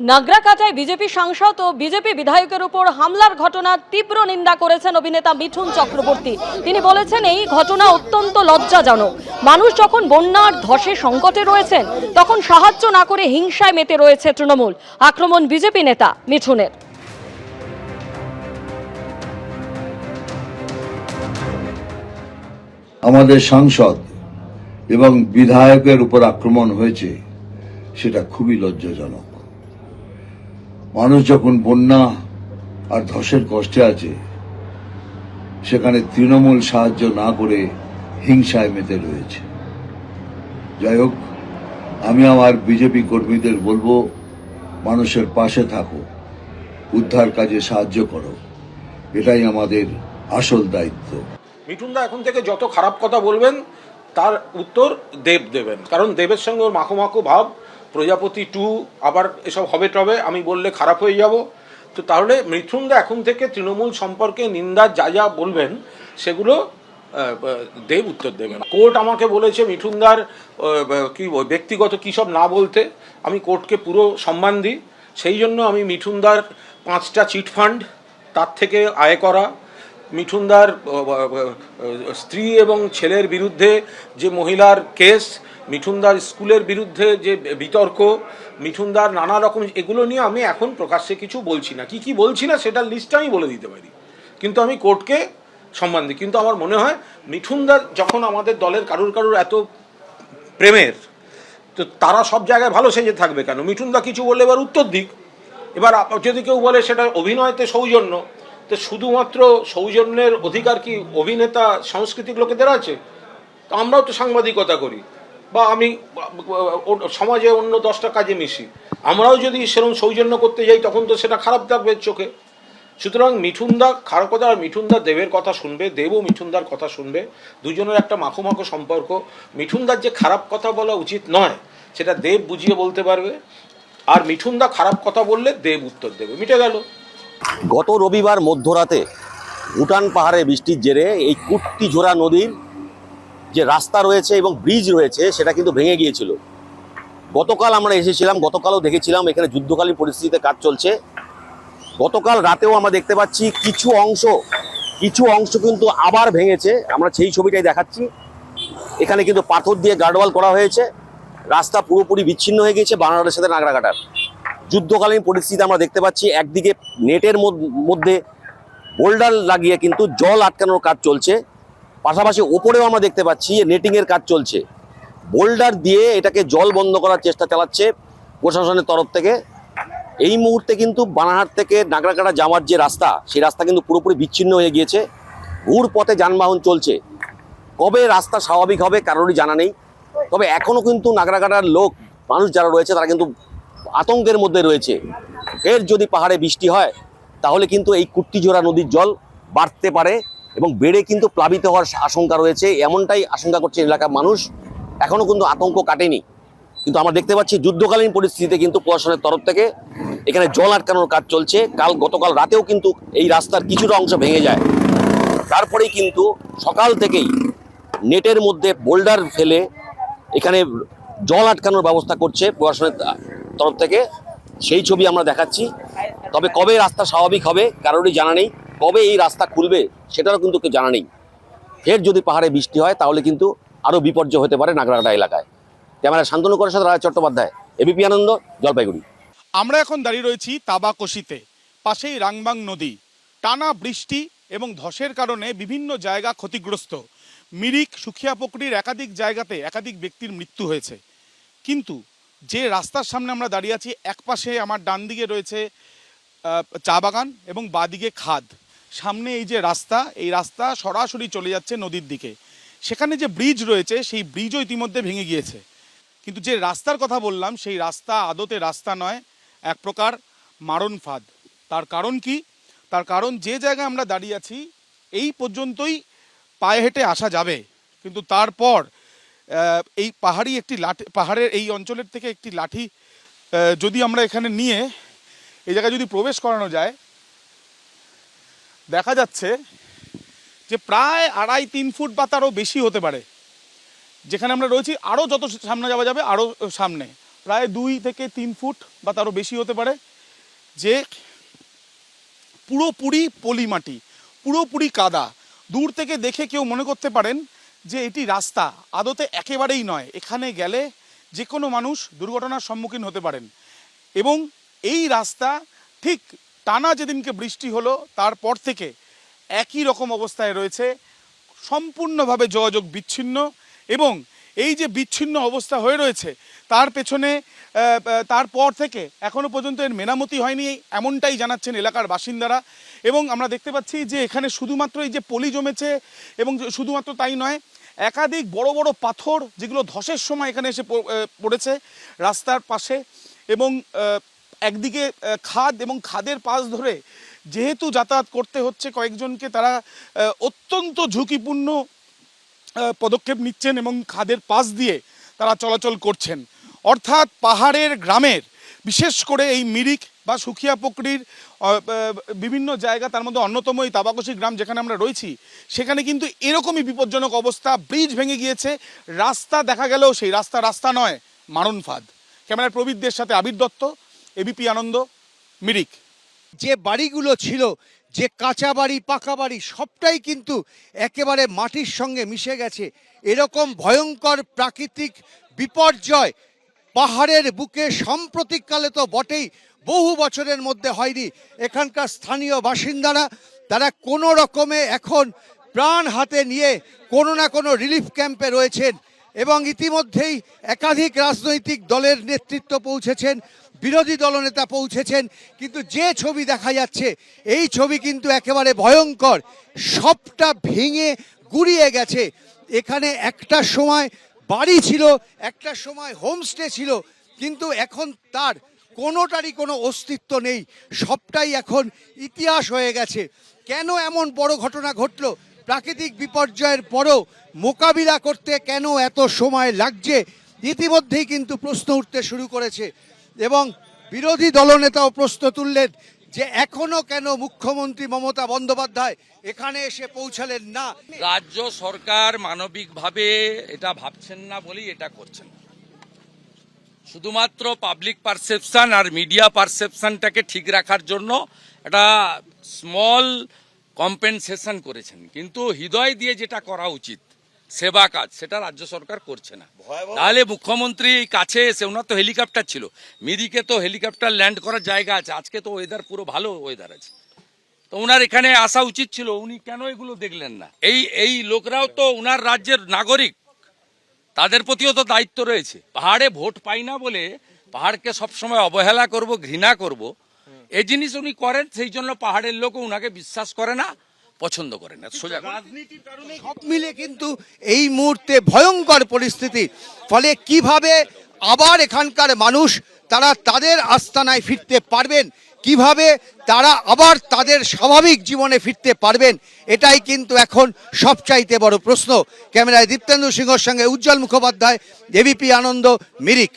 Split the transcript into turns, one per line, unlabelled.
নাগরাকাটায় BJP সাংসদ ও BJP বিধায়কের উপর হামলার ঘটনার তীব্র নিন্দা করেছেন অভিনেতা মিঠুন চক্রবর্তী। তিনি বলেছেন, এই ঘটনা অত্যন্ত লজ্জাজনক। মানুষ যখন বন্যার ধসে সংকটে রয়েছেন, তখন সাহায্য না করে হিংসায় মেতে রয়েছে তৃণমূল। আক্রমণ বিজেপি নেতা মিঠুনের।
আমাদের সাংসদ এবং বিধায়কের উপর আক্রমণ হয়েছে, সেটা খুবই লজ্জাজনক। মানুষ যখন বন্যা আর ধসের কষ্টে আছে, সেখানে তৃণমূল সাহায্য না করে হিংসায় মেতে রয়েছে। যাই হোক, আমি আমার বিজেপি কর্মীদের বলব, মানুষের পাশে থাকো, উদ্ধার কাজে সাহায্য করো। এটাই আমাদের আসল দায়িত্ব।
মিঠুনদা, এখন থেকে যত খারাপ কথা বলবেন, তার উত্তর দেব দেবেন। কারণ দেবের সঙ্গে ওর মাখো মাখো ভাব প্রজাপতি টু আবার এসব হবে টবে, আমি বললে খারাপ হয়ে যাব। তো তাহলে মিঠুনদা এখন থেকে তৃণমূল সম্পর্কে নিন্দা যা যা বলবেন, সেগুলো দেব উত্তর দেবেন। কোর্ট আমাকে বলেছে মিঠুনদার কি ব্যক্তিগত কী সব না বলতে। আমি কোর্টকে পুরো সম্মান দিই। সেই জন্য আমি মিঠুনদার পাঁচটা চিট ফান্ড, তার থেকে আয় করা। মিঠুনদার স্ত্রী এবং ছেলের বিরুদ্ধে যে মহিলার কেস মিঠুনদার স্কুলের বিরুদ্ধে যে বিতর্ক, মিঠুনদার নানা রকম, এগুলো নিয়ে আমি এখন প্রকাশ্যে কিছু বলছি না। কি কি বলছি না সেটার লিস্ট আমি বলে দিতে পারি। কিন্তু আমি কোর্টকে সম্মান দিই। কিন্তু আমার মনে হয় মিঠুনদার যখন আমাদের দলের কারুর কারুর এত প্রেমের, তো তারা সব জায়গায় ভালো সেজে থাকবে কেন? মিঠুনদা কিছু বললে এবার উত্তর দিক। এবার যদি কেউ বলে সেটা অভিনয়তে সৌজন্য, তো শুধুমাত্র সৌজন্যের অধিকার কি অভিনেতা, সাংস্কৃতিক লোকেদের আছে? তো আমরাও তো সাংবাদিকতা করি। বা আমি সমাজে অন্য দশটা কাজে মিশি। আমরাও যদি সেরকম সৌজন্য করতে যাই, তখন তো সেটা খারাপ থাকবে চোখে। সুতরাং মিঠুনদা খারাপ কথা আর মিঠুনদা দেবের কথা শুনবে, দেবও মিঠুনদার কথা শুনবে, দুজনের একটা মাখো মাখো সম্পর্ক। মিঠুনদার যে খারাপ কথা বলা উচিত নয়, সেটা দেব বুঝিয়ে বলতে পারবে। আর মিঠুনদা খারাপ কথা বললে দেব উত্তর দেবে। মিটে গেল।
গত রবিবার মধ্যরাতে ভুটান পাহাড়ে বৃষ্টির জেরে এই কুট্টি ঝোড়া নদীর যে রাস্তা রয়েছে এবং ব্রিজ রয়েছে, সেটা কিন্তু ভেঙে গিয়েছিল। গতকাল আমরা এসেছিলাম, গতকালও দেখেছিলাম, এখানে যুদ্ধকালীন পরিস্থিতিতে কাজ চলছে। গতকাল রাতেও আমরা দেখতে পাচ্ছি কিছু অংশ কিছু অংশ কিন্তু আবার ভেঙেছে। আমরা সেই ছবিটাই দেখাচ্ছি। এখানে কিন্তু পাথর দিয়ে গার্ডওয়াল করা হয়েছে। রাস্তা পুরোপুরি বিচ্ছিন্ন হয়ে গেছে বানারসের সাথে নাগরাকাটার। যুদ্ধকালীন পরিস্থিতি আমরা দেখতে পাচ্ছি, একদিকে নেটের মধ্যে বোল্ডার লাগিয়ে কিন্তু জল আটকানোর কাজ চলছে। পাশাপাশি ওপরেও আমরা দেখতে পাচ্ছি নেটিংয়ের কাজ চলছে। বোল্ডার দিয়ে এটাকে জল বন্ধ করার চেষ্টা চালাচ্ছে প্রশাসনের তরফ থেকে। এই মুহূর্তে কিন্তু বানাহাট থেকে নাগরাকাটা যাওয়ার যে রাস্তা, সেই রাস্তা কিন্তু পুরোপুরি বিচ্ছিন্ন হয়ে গিয়েছে। ঘুর পথে যানবাহন চলছে। কবে রাস্তা স্বাভাবিক হবে কারোরই জানা নেই। তবে এখনও কিন্তু নাগরাকাটার লোক, মানুষ যারা রয়েছে, তারা কিন্তু আতঙ্কের মধ্যে রয়েছে। ফের যদি পাহাড়ে বৃষ্টি হয়, তাহলে কিন্তু এই কুট্টিঝোড়া নদীর জল বাড়তে পারে। এবং বেড়ে কিন্তু প্লাবিত হওয়ার আশঙ্কা রয়েছে, এমনটাই আশঙ্কা করছে এলাকার মানুষ। এখনও কিন্তু আতঙ্ক কাটেনি। কিন্তু আমরা দেখতে পাচ্ছি যুদ্ধকালীন পরিস্থিতিতে কিন্তু প্রশাসনের তরফ থেকে এখানে জল আটকানোর কাজ চলছে। কাল গতকাল রাতেও কিন্তু এই রাস্তার কিছুটা অংশ ভেঙে যায়। তারপরেই কিন্তু সকাল থেকেই নেটের মধ্যে বোল্ডার ফেলে এখানে জল আটকানোর ব্যবস্থা করছে প্রশাসনের তরফ থেকে। সেই ছবি আমরা দেখাচ্ছি। তবে কবে রাস্তা স্বাভাবিক হবে, কারোরই জানা নেই। কবে এই রাস্তা খুলবে সেটারও কিন্তু কেউ জানা নেই। ফের যদি পাহাড়ে বৃষ্টি হয়, তাহলে কিন্তু আরও বিপর্যয় হতে পারে নাগরাকাটা এলাকায়। ক্যামেরা শান্তনু করার সাথে রায় চট্টোপাধ্যায়, এবিপি আনন্দ, জলপাইগুড়ি।
আমরা এখন দাঁড়িয়ে রয়েছি তাবাকশিতে, পাশেই রাংবাং নদী। টানা বৃষ্টি এবং ধসের কারণে বিভিন্ন জায়গা ক্ষতিগ্রস্ত। মিরিক সুখিয়াপুকুরির একাধিক জায়গাতে একাধিক ব্যক্তির মৃত্যু হয়েছে। কিন্তু যে রাস্তার সামনে আমরা দাঁড়িয়ে আছি এক পাশে আমার ডান দিকে রয়েছে চা বাগান এবং বাদিকে খাদ। সামনে এই যে রাস্তা, এই রাস্তা সরাসরি চলে যাচ্ছে নদীর দিকে। সেখানে যে ব্রিজ রয়েছে, সেই ব্রিজও ইতিমধ্যে ভেঙে গিয়েছে। কিন্তু যে রাস্তার কথা বললাম, সেই রাস্তা আদতে রাস্তা নয়, এক প্রকার মারণ ফাঁদ। তার কারণ কি? তার কারণ যে জায়গায় আমরা দাঁড়িয়ে আছি, এই পর্যন্তই পায়ে হেঁটে আসা যাবে। কিন্তু তারপর এই পাহাড়ি একটি লাঠি, পাহাড়ের এই অঞ্চলের থেকে একটি লাঠি যদি আমরা এখানে নিয়ে, এই জায়গায় যদি প্রবেশ করানো যায় দেখা যাচ্ছে যে প্রায় আড়াই তিন ফুট বা তারও বেশি হতে পারে। যেখানে আমরা রয়েছি, আরও যত সামনে যাওয়া যাবে, আরও সামনে। প্রায় দুই থেকে তিন ফুট বা তারও বেশি হতে পারে। যে পুরোপুরি পলি মাটি পুরোপুরি কাদা, দূর থেকে দেখে কেউ মনে করতে পারেন যে এটি রাস্তা। আদতে একেবারেই নয়, এখানে গেলে যে কোনো মানুষ দুর্ঘটনার সম্মুখীন হতে পারেন। এবং এই রাস্তা ঠিক টানা যেদিনকে বৃষ্টি হলো, তারপর থেকে একই রকম অবস্থায় রয়েছে। সম্পূর্ণভাবে যোগাযোগ বিচ্ছিন্ন এবং এই যে বিচ্ছিন্ন অবস্থা হয়ে রয়েছে, তার পেছনে তারপর থেকে এখনও পর্যন্ত এর মেরামতি হয়নি এমনটাই জানাচ্ছেন এলাকার বাসিন্দারা। এবং আমরা দেখতে পাচ্ছি যে এখানে শুধুমাত্র এই যে পলি জমেছে এবং শুধুমাত্র তাই নয়, একাধিক বড় বড় পাথর যেগুলো ধসের সময় এখানে এসে পড়েছে রাস্তার পাশে এবং একদিকে খাদ এবং খাদের পাশ ধরে যেহেতু যাতায়াত করতে হচ্ছে, কয়েকজনকে তারা অত্যন্ত ঝুঁকিপূর্ণ পদক্ষেপ নিচ্ছেন এবং খাদের পাশ দিয়ে তারা চলাচল করছেন। অর্থাৎ পাহাড়ের গ্রামের, বিশেষ করে এই মিরিক বা সুখিয়া পুকুরির বিভিন্ন জায়গা, তার মধ্যে অন্যতম এই তাবাকশি গ্রাম যেখানে আমরা রয়েছি, সেখানে কিন্তু এরকমই বিপজ্জনক অবস্থা, ব্রিজ ভেঙে গিয়েছে। রাস্তা দেখা গেলেও সেই রাস্তা রাস্তা নয় মারণ ফাঁদ ক্যামেরার প্রবীরদের সাথে আবির দত্ত। এবিপি আনন্দ, মিরিক।
যে বাড়িগুলো ছিল, যে কাঁচা বাড়ি, পাকা বাড়ি, সবটাই কিন্তু একেবারে মাটির সঙ্গে মিশে গেছে। এরকম ভয়ঙ্কর প্রাকৃতিক বিপর্যয় পাহাড়ের বুকে সাম্প্রতিককালে তো বটেই, বহু বছরের মধ্যে হয়নি। এখানকার স্থানীয় বাসিন্দারা, তারা কোনো রকমে এখন প্রাণ হাতে নিয়ে কোনো না কোনো রিলিফ ক্যাম্পে রয়েছেন। এবং ইতিমধ্যেই একাধিক রাজনৈতিক দলের নেতৃত্ব পৌঁছেছেন, বিরোধী দলনেতা পৌঁছেছেন, কিন্তু যে ছবি দেখা যাচ্ছে, এই ছবি কিন্তু একেবারে ভয়ঙ্কর। সবটা ভেঙে গুড়িয়ে গেছে। এখানে একটা সময় বাড়ি ছিল, একটা সময় হোমস্টে ছিল, কিন্তু এখন তার কোনোটারই কোনো অস্তিত্ব নেই। সবটাই এখন ইতিহাস হয়ে গেছে। কেন এমন বড় ঘটনা ঘটলো? প্রাকৃতিক বিপর্যয়ের পরও মোকাবিলা করতে কেন এত সময় লাগছে, ইতিমধ্যেই কিন্তু প্রশ্ন উঠতে শুরু করেছে। এবং বিরোধী দলনেতাও প্রশ্ন তুললেন যে এখনও কেন মুখ্যমন্ত্রী মমতা বন্দ্যোপাধ্যায় এখানে এসে পৌঁছালেন না।
রাজ্য সরকার মানবিকভাবে এটা ভাবছেন না বলেই এটা করছেন। শুধুমাত্র পাবলিক পারসেপশন আর মিডিয়া পারসেপশনটাকে ঠিক রাখার জন্য একটা স্মল কম্পেনসেশন করেছেন। কিন্তু হৃদয় দিয়ে যেটা করা উচিত সেবা কাজ সেটা রাজ্য সরকার করছে না। তাহলে মুখ্যমন্ত্রী কাছে এসে ওনার তো হেলিকপ্টার ছিল। মিরিকে তো হেলিকপ্টার ল্যান্ড করার জায়গা আছে আজকে তো ওয়েদার পুরো ভালো ওয়েদার আছে। তো ওনার এখানে আসা উচিত ছিল উনি কেন এগুলো দেখলেন না? এই এই লোকরাও তো ওনার রাজ্যের নাগরিক। তাদের প্রতিও তো দায়িত্ব রয়েছে। পাহাড়ে ভোট পাই না বলে পাহাড়কে সবসময় অবহেলা করব ঘৃণা করব। এই জিনিস উনি করেন, সেই জন্য পাহাড়ের লোক ওনাকে বিশ্বাস করে না, পছন্দ করে না। সোজা।
সব মিলে কিন্তু এই মুহূর্তে ভয়ঙ্কর পরিস্থিতি। ফলে কীভাবে আবার এখানকার মানুষ তারা তাদের আস্তানায় ফিরতে পারবেন, কীভাবে তারা আবার তাদের স্বাভাবিক জীবনে ফিরতে পারবেন, এটাই কিন্তু এখন সবচাইতে বড় প্রশ্ন। ক্যামেরায় দীপ্তেন্দু সিংহর সঙ্গে উজ্জ্বল মুখোপাধ্যায়, এবিপি আনন্দ, মিরিক।